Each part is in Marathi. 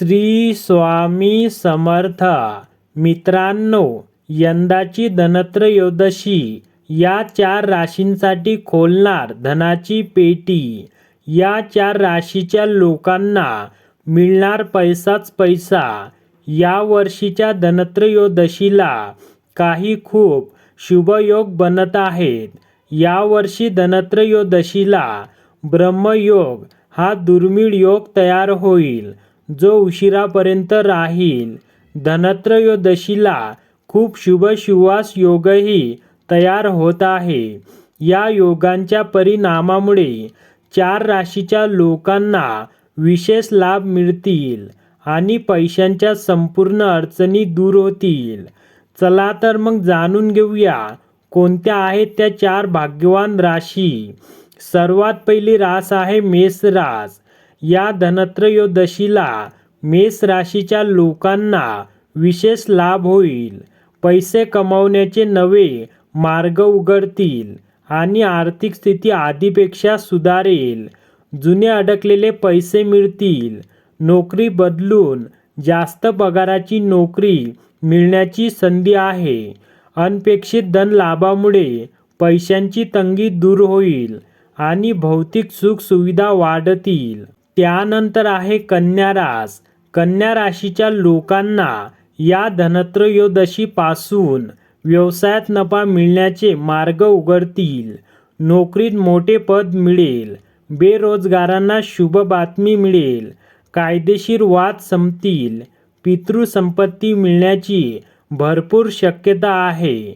श्री स्वामी समर्थ. मित्रांनो यंदाची धनत्रयोदशी या चार राशींसाठी खोलणार धनाची पेटी. या चार राशीच्या लोकांना मिळणार पैसाच पैसा. या वर्षीच्या धनत्रयोदशीला काही खूप शुभयोग बनत आहेत. यावर्षी धनत्रयोदशीला ब्रह्मयोग हा दुर्मिळ योग तयार होईल. जो उशिरापर्यंत राहील धनत्रयोदशीला खूप शुभ सुवास योगही तयार होत आहे. या योगांच्या परिणामामुळे चार राशीच्या लोकांना विशेष लाभ मिळतील आणि पैशांच्या संपूर्ण अडचणी दूर होतील. चला तर मग जाणून घेऊया कोणत्या आहेत त्या चार भाग्यवान राशी. सर्वात पहिली रास आहे मेष रास. या धनत्रयोदशीला मेष राशीच्या लोकांना विशेष लाभ होईल. पैसे कमावण्याचे नवे मार्ग उघडतील आणि आर्थिक स्थिती आधीपेक्षा सुधारेल. जुने अडकलेले पैसे मिळतील. नोकरी बदलून जास्त पगाराची नोकरी मिळण्याची संधी आहे. अनपेक्षित धन लाभामुळे पैशांची तंगी दूर होईल आणि भौतिक सुखसुविधा वाढतील. त्यानंतर आहे कन्या रास. कन्या राशीच्या लोकांना या धनत्रयोदशीपासून व्यवसायात नफा मिळण्याचे मार्ग उघडतील. नोकरीत मोठे पद मिळेल. बेरोजगारांना शुभ बातमी मिळेल. कायदेशीर वाद संपतील. पितृसंपत्ती मिळण्याची भरपूर शक्यता आहे.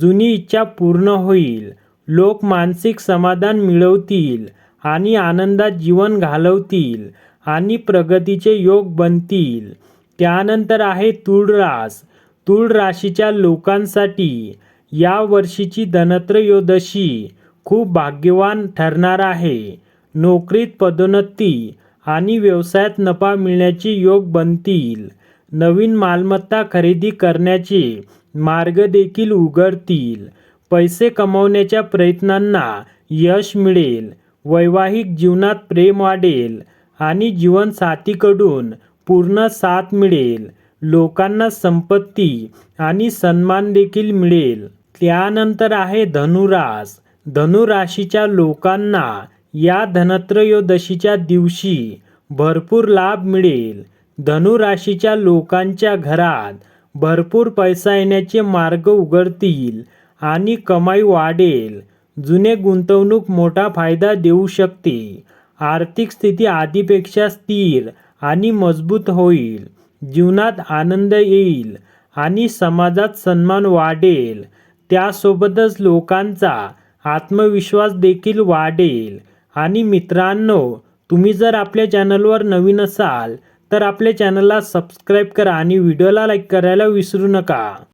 जुनी इच्छा पूर्ण होईल. लोक मानसिक समाधान मिळवतील. आणि आनंदात जीवन घालवतील आणि प्रगतीचे योग बनतील. त्यानंतर आहे तुळरास. तुळ राशीच्या लोकांसाठी या वर्षीची धनत्रयोदशी खूप भाग्यवान ठरणार आहे. नोकरीत पदोन्नती आणि व्यवसायात नफा मिळण्याचे योग बनतील. नवीन मालमत्ता खरेदी करण्याचे मार्ग देखील उघडतील. पैसे कमवण्याच्या प्रयत्नांना यश मिळेल. वैवाहिक जीवनात प्रेम वाढेल आणि जीवनसाथीकडून पूर्ण साथ मिळेल. लोकांना संपत्ती आणि सन्मान देखील मिळेल. त्यानंतर आहे धनुरास. धनुराशीच्या लोकांना या धनत्रयोदशीच्या दिवशी भरपूर लाभ मिळेल. धनुराशीच्या लोकांच्या घरात भरपूर पैसा येण्याचे मार्ग उघडतील आणि कमाई वाढेल. जुने गुंतवणूक मोठा फायदा देऊ शकते. आर्थिक स्थिती आधीपेक्षा स्थिर आणि मजबूत होईल. जीवनात आनंद येईल आणि समाजात सन्मान वाढेल. त्यासोबतच लोकांचा आत्मविश्वास देखील वाढेल. आणि मित्रांनो तुम्ही जर आपल्या चॅनलवर नवीन असाल तर आपल्या चॅनलला सबस्क्राईब करा आणि व्हिडिओला लाईक करायला विसरू नका.